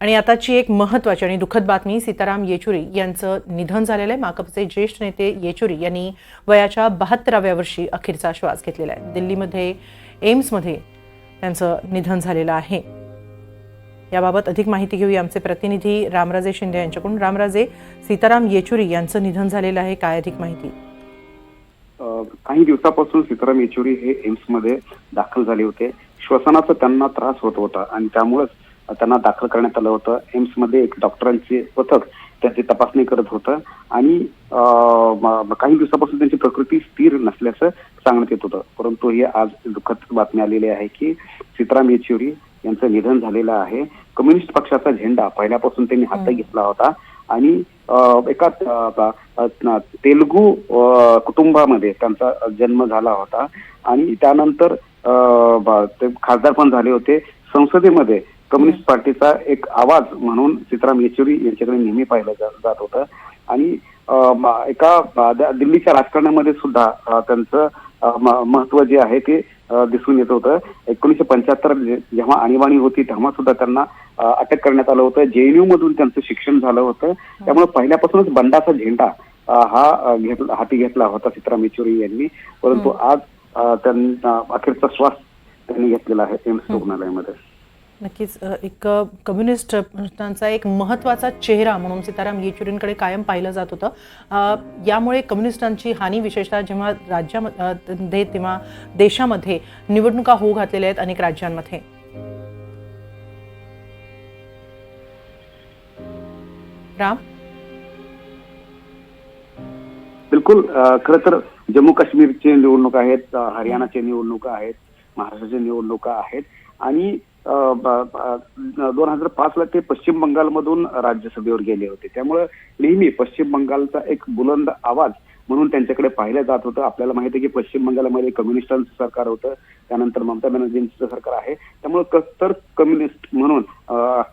आणि आताची एक महत्वाची आणि दुःखद बातमी सीताराम येचुरी यांचं निधन झालेलं आहे. माकपचे ज्येष्ठ नेते येचुरी यांनी वयाच्या बहात्तराव्या वर्षी अखेरचा श्वास घेतलेला आहे. दिल्लीमध्ये एम्समध्ये त्यांचं निधन झालेलं आहे. याबाबत अधिक माहिती घेऊया आमचे प्रतिनिधी रामराजे शिंदे यांच्याकडून. रामराजे सीताराम येचुरी यांचं निधन झालेलं आहे. काय अधिक माहिती? काही दिवसापासून सीताराम येचुरी हे एम्समध्ये दाखल झाले होते. श्वसनाचा त्यांना त्रास होत होता आणि त्यामुळेच त्यांना दाखल करण्यात आलं होतं. एम्समध्ये एक डॉक्टरांचे पथक त्याची तपासणी करत होतं. आणि काही दिवसापासून त्यांची प्रकृती स्थिर नसल्याचं सांगण्यात येत होतं. परंतु हे आज दुःखद बातमी आलेली आहे की सीताराम येचुरी यांचं निधन झालेलं आहे. कम्युनिस्ट पक्षाचा झेंडा पहिल्यापासून त्यांनी हातात घेतला होता. आणि एका तेलुगू कुटुंबामध्ये त्यांचा जन्म झाला होता. आणि त्यानंतर खासदार पण झाले होते. संसदेमध्ये कम्युनिस्ट पार्टीचा एक आवाज म्हणून सीताराम येचुरी यांच्याकडे नेहमी पाहिलं जा- जात होतं. आणि एका दिल्लीच्या राजकारणामध्ये सुद्धा त्यांचं महत्त्व जे आहे ते दिसून येत होतं. एकोणीशे पंच्याहत्तर जेव्हा आणीबाणी होती तेव्हा सुद्धा त्यांना अटक करण्यात आलं होतं. जेएनयू मधून त्यांचं शिक्षण झालं होतं. त्यामुळे पहिल्यापासूनच बंडाचा झेंडा हा घेतला हाती घेतला होता सीताराम येचुरी यांनी. परंतु आज त्यांना अखेरचा श्वास त्यांनी घेतलेला आहे एम्स रुग्णालयामध्ये. नक्कीच एक कम्युनिस्ट त्यांचा एक महत्त्वाचा चेहरा म्हणून सीताराम येचुरींकडे कायम पाहिलं जात होतं. यामुळे कम्युनिस्टांची हानी विशेषतः जेव्हा राज्यामध्ये तेव्हा देशामध्ये निवडणुका होऊ घातलेल्या आहेत अनेक राज्यांमध्ये. राम? बिलकुल खरं तर जम्मू काश्मीरचे निवडणूक आहेत हरियाणाचे निवडणुका आहेत महाराष्ट्राच्या निवडणुका आहेत आणि दोन हजार पाच ला ते पश्चिम बंगालमधून राज्यसभेवर गेले होते. त्यामुळे नेहमी पश्चिम बंगालचा एक बुलंद आवाज म्हणून त्यांच्याकडे पाहिलं जात होतं. आपल्याला माहिती आहे की पश्चिम बंगालमध्ये कम्युनिस्टांचं सरकार होतं. त्यानंतर ममता बॅनर्जींचं सरकार आहे. त्यामुळे कट्टर कम्युनिस्ट म्हणून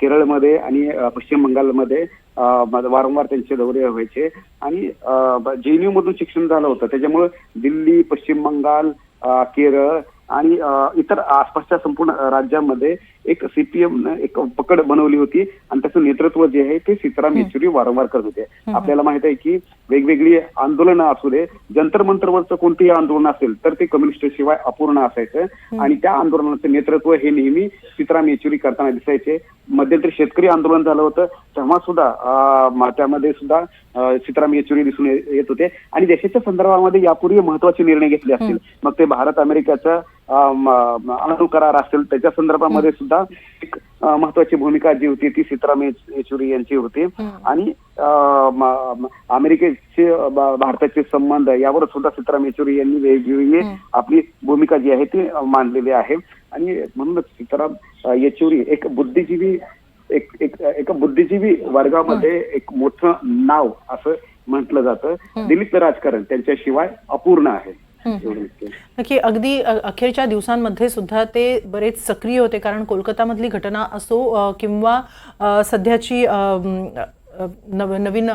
केरळमध्ये आणि पश्चिम बंगालमध्ये वारंवार त्यांचे दौरे व्हायचे. आणि जेएनयू मधून शिक्षण झालं होतं. त्याच्यामुळे दिल्ली पश्चिम बंगाल केरळ आणि इतर आसपासच्या संपूर्ण राज्यामध्ये एक सीपीएम एक पकड बनवली होती. आणि त्याचं नेतृत्व जे आहे ते सीताराम येचुरी वारंवार करत होते. आपल्याला माहीत आहे की वेगवेगळी आंदोलनं असू दे जंतर मंतरवरचं कोणतेही आंदोलन असेल तर ते कम्युनिस्ट शिवाय अपूर्ण असायचं. आणि त्या आंदोलनाचं नेतृत्व हे नेहमी सीताराम येचुरी करताना दिसायचे. मध्यंतरी शेतकरी आंदोलन झालं होतं. तेव्हा सुद्धा त्यामध्ये सुद्धा सीताराम येचुरी दिसून येत होते. आणि देशाच्या संदर्भामध्ये यापूर्वी महत्त्वाचे निर्णय घेतले असतील. मग ते भारत अमेरिकेचा अ, म- म- अणु करार असेल त्याच्या संदर्भामध्ये सुद्धा एक महत्वाची भूमिका जी होती ती सीताराम येच- येचुरी यांची होती. आणि अमेरिकेचे भारताचे संबंध यावर सुद्धा सीताराम येचुरी यांनी वेगवेगळी आपली भूमिका जी आहे ती मांडलेली आहे. आणि म्हणूनच सीताराम येचुरी एक बुद्धिजीवी एक एक एका बुद्धिजीवी वर्गामध्ये एक मोठं नाव असं म्हटलं जातं. दिल्लीचं राजकारण त्यांच्याशिवाय अपूर्ण आहे. नक्की. अगदी अखेरच्या दिवसांमध्ये सुद्धा ते बरेच सक्रिय होते कारण कोलकातामधली घटना असो किंवा सध्याची नव नवीन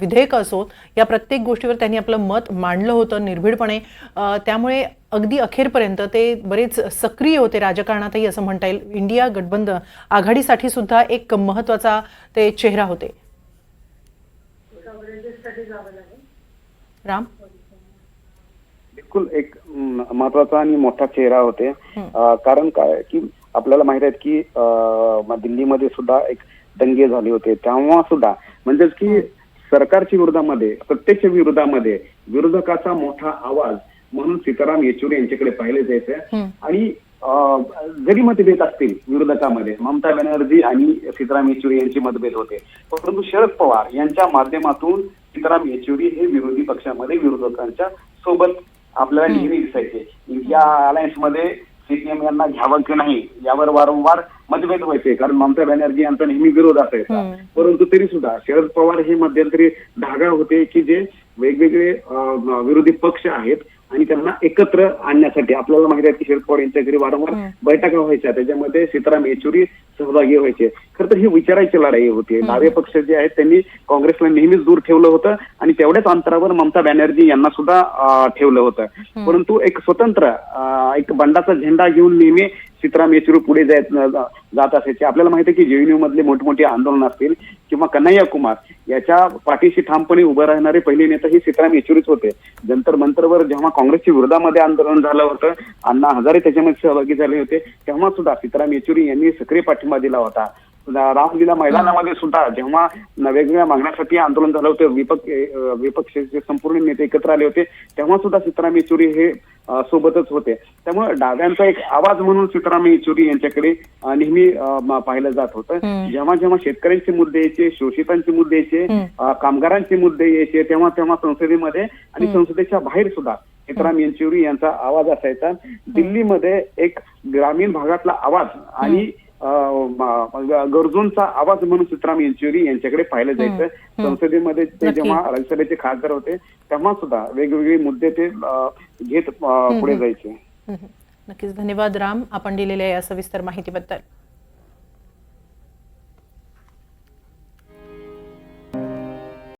विधेयक असो या प्रत्येक गोष्टीवर त्यांनी आपलं मत मांडलं होतं निर्भीडपणे. त्यामुळे अगदी अखेरपर्यंत ते बरेच सक्रिय होते राजकारणातही असं म्हणता येईल. इंडिया गठबंध आघाडीसाठी सुद्धा एक महत्त्वाचा ते चेहरा होते. राम? बिलकुल एक महत्त्वाचा आणि मोठा चेहरा होते. कारण काय की आपल्याला माहीत आहे की दिल्लीमध्ये सुद्धा एक दंगे झाले होते. तेव्हा सुद्धा म्हणजेच की सरकारच्या विरोधामध्ये सत्तेच्या विरोधामध्ये विरोधकाचा मोठा आवाज म्हणून सीताराम येचुरी यांच्याकडे पाहिले जायचं. आणि जरी मतभेद असतील विरोधकामध्ये ममता बॅनर्जी आणि सीताराम येचुरी यांचे मतभेद होते. परंतु शरद पवार यांच्या माध्यमातून सीताराम येचुरी हे विरोधी पक्षामध्ये विरोधकांच्या सोबत आपल्याला नेहमी दिसायचे. या अलायन्समध्ये सीपीएम यांना घ्यावं की नाही यावर वारंवार मतभेद व्हायचे. कारण ममता बॅनर्जी यांचा नेहमी विरोध असायचा. परंतु तरी सुद्धा शरद पवार हे मध्यंतरी धागा होते की जे वेगवेगळे विरोधी पक्ष आहेत आणि त्यांना एकत्र आणण्यासाठी आपल्याला माहिती आहे की शरद पवार यांच्या घरी वारंवार बैठका व्हायच्या. त्याच्यामध्ये सीताराम येचुरी सहभागी व्हायचे. खरं तर ही विचारायची लढाई होती. डावे पक्ष जे आहेत त्यांनी काँग्रेसला नेहमीच दूर ठेवलं होतं आणि तेवढ्याच अंतरावर ममता बॅनर्जी यांना सुद्धा ठेवलं होतं. परंतु एक स्वतंत्र एक बंडाचा झेंडा घेऊन नेहमी सीताराम येचुरी पुढे जात जात असायचे. आपल्याला माहिती आहे की जेएनयू मधले मोठमोठे आंदोलन असतील किंवा कन्हैया कुमार याच्या पाठीशी ठामपणे उभं राहणारे पहिले नेता ही सीताराम येचुरीच होते. जंतर मंतरवर जेव्हा काँग्रेसच्या विरोधामध्ये आंदोलन झालं होतं अण्णा हजारे त्याच्यामध्ये सहभागी झाले होते तेव्हा सुद्धा सीताराम येचुरी यांनी सक्रिय पाठिंबा दिला होता. रामलीला मैदानामध्ये सुद्धा जेव्हा वेगवेगळ्या मागण्यासाठी आंदोलन झालं होतं विपक्ष विपक्षाचे संपूर्ण नेते एकत्र आले होते तेव्हा सुद्धा सीताराम येचुरी हे सोबतच होते. त्यामुळे डाव्यांचा एक आवाज म्हणून सीताराम येचुरी यांच्याकडे नेहमी पाहिलं जात होतं. जेव्हा जेव्हा शेतकऱ्यांचे मुद्दे यायचे शोषितांचे मुद्दे यायचे कामगारांचे मुद्दे यायचे तेव्हा तेव्हा संसदेमध्ये आणि संसदेच्या बाहेर सुद्धा सीताराम येचुरी यांचा आवाज असायचा. दिल्लीमध्ये एक ग्रामीण भागातला आवाज आणि गरजूंचा आवाज म्हणून सीताराम येचुरी यांच्याकडे पाहिलं जायचं. संसदेमध्ये ते. जेव्हा राज्यसभेचे खासदार होते तेव्हा सुद्धा वेगवेगळे मुद्दे ते घेत पुढे जायचे. नक्कीच. धन्यवाद राम आपण दिलेल्या या सविस्तर माहितीबद्दल.